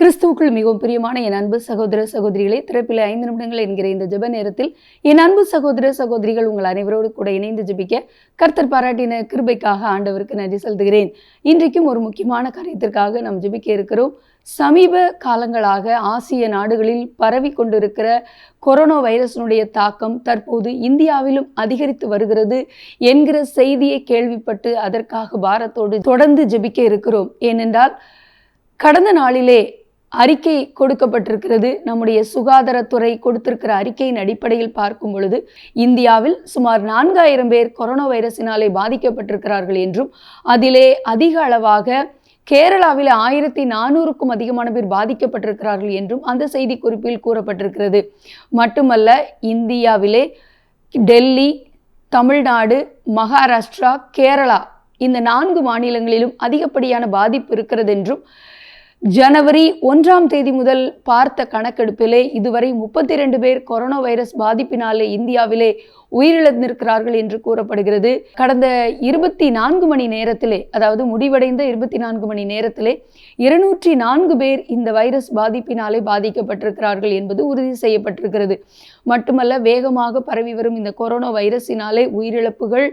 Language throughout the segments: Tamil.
கிறிஸ்துவுக்குள் மிகவும் பிரியமான என் அன்பு சகோதர சகோதரிகளை திறப்பில் ஐந்து நிமிடங்கள் என்கிற இந்த ஜெப நேரத்தில் என் அன்பு சகோதர சகோதரிகள் உங்கள் அனைவரோடு கூட இணைந்து ஜெபிக்க கர்த்தர் பாராட்டின கிருபைக்காக ஆண்டவருக்கு நன்றி செலுத்துகிறேன். இன்றைக்கும் ஒரு முக்கியமான காரியத்திற்காக நாம் ஜெபிக்க இருக்கிறோம். சமீப காலங்களாக ஆசிய நாடுகளில் பரவி கொண்டிருக்கிற கொரோனா வைரஸினுடைய தாக்கம் தற்போது இந்தியாவிலும் அதிகரித்து வருகிறது என்கிற செய்தியை கேள்விப்பட்டு அதற்காக பாரத்தோடு தொடர்ந்து ஜெபிக்க இருக்கிறோம். ஏனென்றால் கடந்த நாளிலே அறிக்கை கொடுக்கப்பட்டிருக்கிறது. நம்முடைய சுகாதாரத்துறை கொடுத்திருக்கிற அறிக்கையின் அடிப்படையில் பார்க்கும் பொழுது இந்தியாவில் சுமார் நான்காயிரம் பேர் கொரோனா வைரஸினாலே பாதிக்கப்பட்டிருக்கிறார்கள் என்றும் அதிலே அதிக அளவாக கேரளாவில் ஆயிரத்தி நானூறுக்கும் அதிகமான பேர் பாதிக்கப்பட்டிருக்கிறார்கள் என்றும் அந்த செய்தி குறிப்பில் கூறப்பட்டிருக்கிறது. மட்டுமல்ல இந்தியாவிலே டெல்லி தமிழ்நாடு மகாராஷ்டிரா கேரளா இந்த நான்கு மாநிலங்களிலும் அதிகப்படியான பாதிப்பு இருக்கிறது என்றும் ஜனவரி ஒன்றாம் தேதி முதல் பார்த்த கணக்கெடுப்பிலே இதுவரை முப்பத்தி ரெண்டு பேர் கொரோனா வைரஸ் பாதிப்பினாலே இந்தியாவிலே உயிரிழந்திருக்கிறார்கள் என்று கூறப்படுகிறது. கடந்த இருபத்தி நான்கு மணி நேரத்திலே அதாவது முடிவடைந்த இருபத்தி நான்கு மணி நேரத்திலே இருநூற்றி நான்கு பேர் இந்த வைரஸ் பாதிப்பினாலே பாதிக்கப்பட்டிருக்கிறார்கள் என்பது உறுதி செய்யப்பட்டிருக்கிறது. மட்டுமல்ல வேகமாக பரவி வரும் இந்த கொரோனா வைரஸினாலே உயிரிழப்புகள்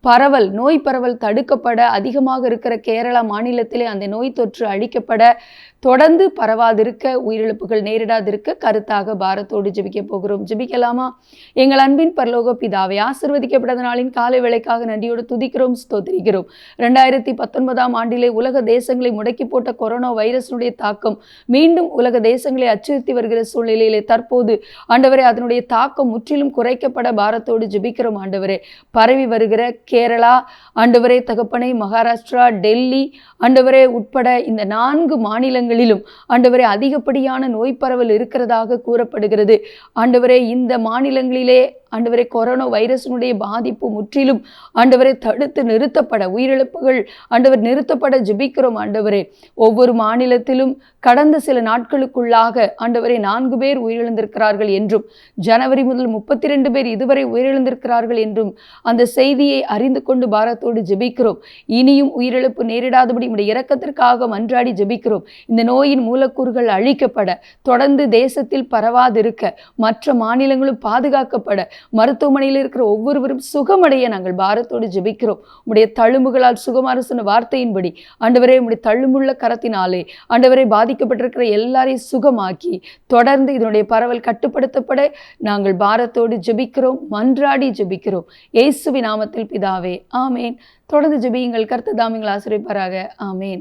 பரவல் நோய் பரவல் தடுக்கப்பட அதிகமாக இருக்கிற கேரளா மாநிலத்திலே அந்த நோய் தொற்று அழிக்கப்பட தொடர்ந்து பரவாதிருக்க உயிரிழப்புகள் நேரிடாதிருக்க கருத்தாக பாரத்தோடு ஜெபிக்க போகிறோம். ஜெபிக்கலாமா? எங்கள் அன்பின் பரலோக பிதாவை ஆசிர்வதிக்கப்பட்ட நாளின் காலை வேளைக்காக நன்றியோடு துதிக்கிறோம் ஸ்தோத்திரிக்கிறோம். ரெண்டாயிரத்தி பத்தொன்பதாம் ஆண்டிலே உலக தேசங்களை முடக்கி போட்ட கொரோனா வைரஸினுடைய தாக்கம் மீண்டும் உலக தேசங்களை அச்சுறுத்தி வருகிற சூழ்நிலையிலே தற்போது ஆண்டவரே அதனுடைய தாக்கம் முற்றிலும் குறைக்கப்பட பாரத்தோடு ஜெபிக்கிறோம் ஆண்டவரே. பரவி வருகிற கேரளா ஆண்டவரே தகப்பனை மகாராஷ்டிரா டெல்லி ஆண்டவரே உட்பட இந்த நான்கு மாநிலங்களிலும் ஆண்டவரே அதிகப்படியான நோய் பரவல் இருக்கிறதாக கூறப்படுகிறது. ஆண்டவரே இந்த மாநிலங்களிலே ஆண்டவரே கொரோனா வைரஸினுடைய பாதிப்பு முற்றிலும் ஆண்டவரை தடுத்து நிறுத்தப்பட உயிரிழப்புகள் ஆண்டவர் நிறுத்தப்பட ஜெபிக்கிறோம் ஆண்டவரே. ஒவ்வொரு மாநிலத்திலும் கடந்த சில நாட்களுக்குள்ளாக ஆண்டவரை நான்கு பேர் உயிரிழந்திருக்கிறார்கள் என்றும் ஜனவரி முதல் முப்பத்தி ரெண்டு பேர் இதுவரை உயிரிழந்திருக்கிறார்கள் என்றும் அந்த செய்தியை அறிந்து கொண்டு பாரத்தோடு ஜெபிக்கிறோம். இனியும் உயிரிழப்பு நேரிடாதபடி உடைய இறக்கத்திற்காக மன்றாடி ஜெபிக்கிறோம். இந்த நோயின் மூலக்கூறுகள் அழிக்கப்பட தொடர்ந்து தேசத்தில் பரவாதிருக்க மற்ற மாநிலங்களும் பாதுகாக்கப்பட மருத்துவமனையில் இருக்கிற ஒவ்வொருவரும் சுகமடைய நாங்கள் பாரத்தோடு ஜெபிக்கிறோம். உடைய தழும்புகளால் சுகமாறு சொன்ன வார்த்தையின்படி ஆண்டவரே உடைய தழும்புள்ள கரத்தினாலே ஆண்டவரை பாதிக்கப்பட்டிருக்கிற எல்லாரையும் சுகமாக்கி தொடர்ந்து இதனுடைய பரவல் கட்டுப்படுத்தப்பட நாங்கள் பாரத்தோடு ஜெபிக்கிறோம் மன்றாடி ஜெபிக்கிறோம். இயேசுவி நாமத்தில் பிதாவே ஆமேன். தொடர்ந்து ஜெபியுங்கள் கர்த்ததாமிங்கள் ஆசிரியப்பாராக ஆமேன்.